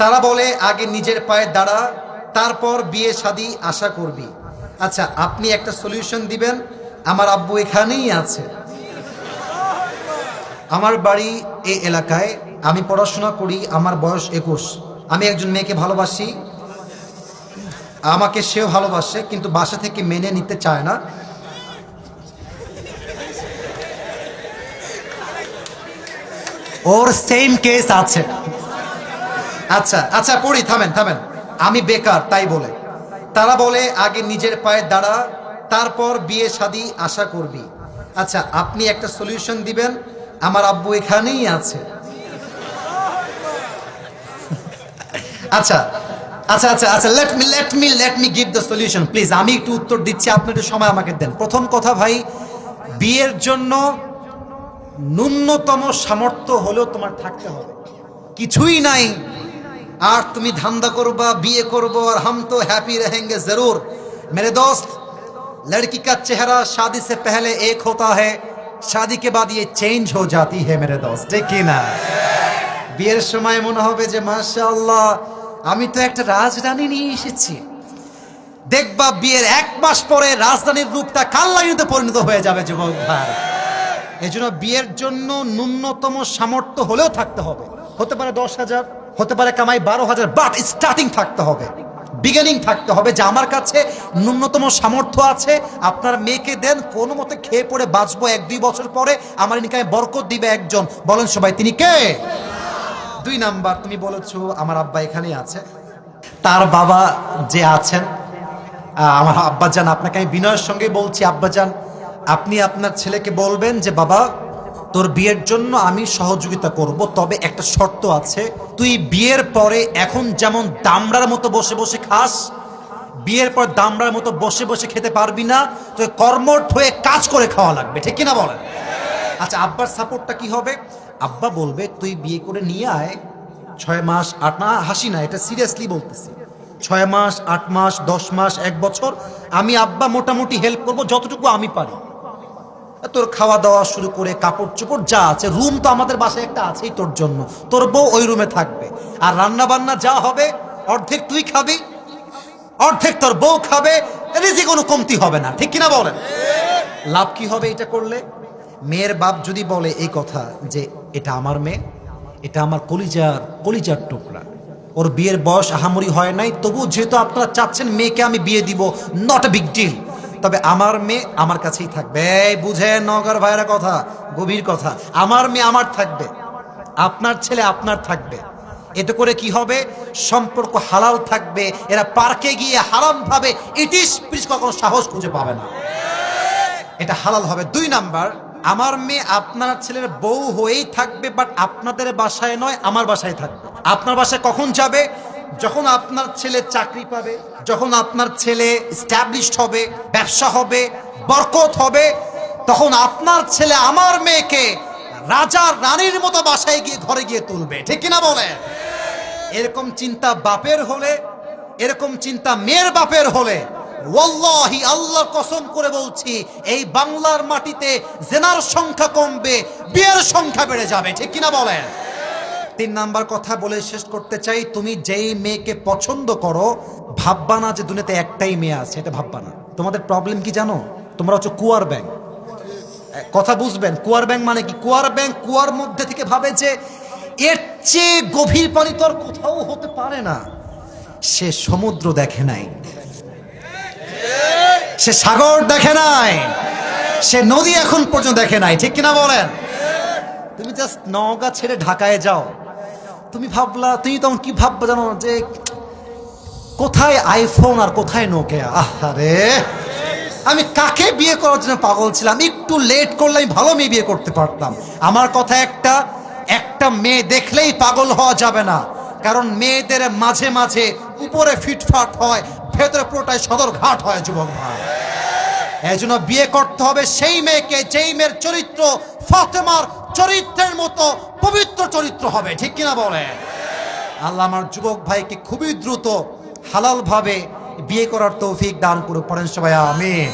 তারা বলে, আগে নিজের পায়ে দাঁড়া, তারপর বিয়ে শাদি আশা করবি। আচ্ছা আপনি একটা সলিউশন দিবেন। আমার আব্বু এখানেই আছে। আমার বাড়ি এই এলাকায়। আমি পড়াশোনা করি, আমার বয়স একুশ। আমি একজন মেয়েকে ভালোবাসি। আমাকে সেও ভালোবাসে, কিন্তু বাসা থেকে মেনে নিতে চায় না। ওর সেম কেস আছে। আচ্ছা আচ্ছা পড়ি, থামেন থামেন। আমি বেকার, তাই বলে। তারা বলে, আগে নিজের পায়ে দাঁড়া, তারপর বিয়ে শাদি আশা করবি। আচ্ছা আপনি একটা সলিউশন দিবেন, আমার আব্বু এখানেই আছে। আচ্ছা আচ্ছা আচ্ছা আচ্ছা let me let me let me give the solution please আমি একটু উত্তর দিচ্ছি, আপনি একটু সময় আমাকে দেন। প্রথম কথা ভাই, বিয়ের জন্য ন্যূনতম সামর্থ্য হলেও তোমার থাকতে হবে। কিছুই নাই। আর তুমি ধান্দা করবা বিয়ে করবো আর हम तो हैप्पी रहेंगे जरूर मेरे दोस्त लड़की का चेहरा शादी से पहले एक होता है शादी के बाद ये चेंज हो जाती है मेरे दोस्त ঠিক কি না বিয়ের সময় মনে হবে যে মাশাআল্লাহ আমি তো একটা রাজরানী নিয়ে এসেছি দেখবা বিয়ের এক মাস পরে রাজধানীর রূপটা কাল্লাইতে পরিণত হয়ে যাবে যুবক ভাই এই জন্য বিয়ের জন্য ন্যূনতম সামর্থ্য হলেও থাকতে হবে হতে পারে দশ হাজার হতে পারে কামাই বারো হাজার বাট স্টার্টিং থাকতে হবে। বিগিনিং থাকতে হবে। যে আমার কাছে ন্যূনতম সামর্থ্য আছে, আপনার মেয়েকে দেন, কোনো মতে খেয়ে পড়ে বাঁচবো এক দুই বছর পরে, আমার নিকায় বরকত দিবে একজন। বলেন সবাই, তিনি কে? দুই নাম্বার, তুমি বলেছ আমার আব্বা এখানেই আছে। তার বাবা যে আছেন আমার আব্বাজান, আপনাকে আমি বিনয়ের সঙ্গে বলছি, আব্বাজান, আপনি আপনার ছেলেকে বলবেন যে, বাবা তোর বিয়ের জন্য আমি সহযোগিতা করব, তবে একটা শর্ত আছে। তুই বিয়ের পরে এখন যেমন দামড়ার মতো বসে বসে খাস, বিয়ের পর দামড়ার মতো বসে বসে খেতে পারবি না তো কর্মঠ হয়ে কাজ করে খাওয়া লাগবে, ঠিক কিনা বলেন? আচ্ছা আব্বার সাপোর্টটা কি হবে? আব্বা বলবে, তুই বিয়ে করে নিয়ে আয়, ছয় মাস, আট না হাসি না, এটা সিরিয়াসলি বলতেছি। ছয় মাস, আট মাস, দশ মাস, এক বছর, আমি আব্বা মোটামুটি হেল্প করব যতটুকু আমি পারি। তোর খাওয়া দাওয়া শুরু করে কাপড় চোপড় যা আছে, রুম তো আমাদের বাসায় একটা আছেই তোর জন্য। তোর বউ ওই রুমে থাকবে। আর রান্না বান্না যা হবে, অর্ধেক তুই খাবি, অর্ধেক তোর বউ খাবে রিজি কোনো কমতি হবে না। ঠিক কিনা বলেন? লাভ কি হবে এটা করলে? মেয়ের বাপ যদি বলে এই কথা যে, এটা আমার মেয়ে, এটা আমার কলিজার কলিজার টুকরা। ওর বিয়ের বয়স আহামরি হয় নাই তবু যেহেতু আপনারা চাচ্ছেন মেয়েকে আমি বিয়ে দিব নট এ বিগ ডিল তবে আমার মেয়ে আমার কাছেই থাকবে। এই বুঝে নগর ভাইয়েরা কথা, গভীর কথা। আমার মেয়ে আমার থাকবে। আপনার ছেলে আপনার থাকবে। এতে করে কি হবে? সম্পর্ক হালাল থাকবে। এরা পার্কে গিয়ে হারাম ভাবে ইটিস পিস কখনো সাহস খুঁজে পাবে না। এটা হালাল হবে। দুই নাম্বার, আমার মেয়ে আপনার ছেলের বউ হয়েই থাকবে, বাট আপনাদের বাসায় নয়, আমার বাসায় থাকবে। আপনার বাসায় কখন যাবে? যখন আপনার ছেলে চাকরি পাবে, যখন আপনার ছেলে স্ট্যাবলিশড হবে, ব্যবসা হবে, বরকত হবে, তখন আপনার ছেলে আমার মেয়েকে রাজার রানীর মতো বাসায় গিয়ে ঘরে গিয়ে তুলবে। ঠিক কিনা বলে এরকম চিন্তা বাপের হলে, এরকম চিন্তা মেয়ের বাপের হলে, ওয়াল্লাহি আল্লাহ কসম করে বলছি, এই বাংলার মাটিতে জেনার সংখ্যা কমবে, বিয়ের সংখ্যা বেড়ে যাবে। ঠিক কিনা বলেন? তিন নাম্বার কথা বলে শেষ করতে চাই, তুমি যেই মেয়েকে পছন্দ করো, ভাববা না যে দুনিয়াতে একটাই মেয়ে আছে, এটা ভাববা না। তোমাদের প্রবলেম কি জানো? তোমরা হচ্ছে কুয়ার ব্যাংক কথা বুঝবেন? কুয়ার ব্যাংক মানে কি? কুয়ার ব্যাংক কুয়ার মধ্যে থেকে ভাবে যে এর চেয়ে গভীর পানি তো আর কোথাও হতে পারে না। সে সমুদ্র দেখে নাই। সে সাগর দেখে নাই। সে নদী এখন পর্যন্ত দেখে নাই। ঠিক কিনা বলেন? তুমি জাস্ট নওগাঁ ছেড়ে ঢাকায় যাও। তুমি ভাবলা, তুমি তখন কি ভাববা জানো? যে কোথায় আইফোন আর কোথায় নোকিয়া আরে আমি কাকে বিয়ে করার জন্য পাগল ছিলাম? একটু লেট করলে আমি ভালো মেয়ে বিয়ে করতে পারতাম। আমার কথা একটা একটা মেয়ে দেখলেই পাগল হওয়া যাবে না। কারণ মেয়েদের মাঝে মাঝে উপরে ফিটফাট হয়, ভেতরে পুরোটাই সদর ঘাট হয়, যুবক ভাই। এই জন্য বিয়ে করতে হবে সেই মেয়েকে, যেই মেয়ের চরিত্র ফাতেমার চরিত্রের মতো পবিত্র চরিত্র হবে, ঠিক কিনা বলে? আল্লাহ আমার যুবক ভাইকে খুবই দ্রুত হালাল ভাবে বিয়ে করার তৌফিক দান করুক, পড়েন সবাই, আমিন।